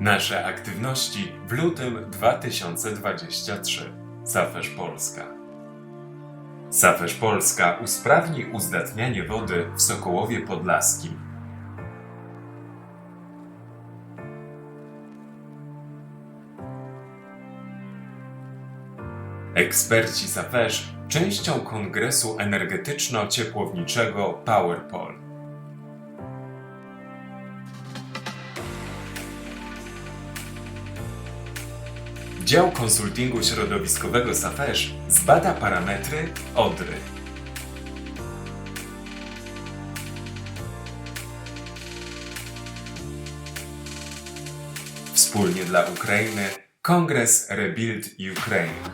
Nasze aktywności w lutym 2023. Safeż Polska. Safeż Polska usprawni uzdatnianie wody w Sokołowie Podlaskim. Eksperci Safeż częścią kongresu energetyczno-ciepłowniczego PowerPol. Dział konsultingu środowiskowego Safeż zbada parametry Odry. Wspólnie dla Ukrainy Kongres Rebuild Ukraine.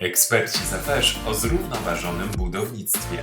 Eksperci Safeż o zrównoważonym budownictwie.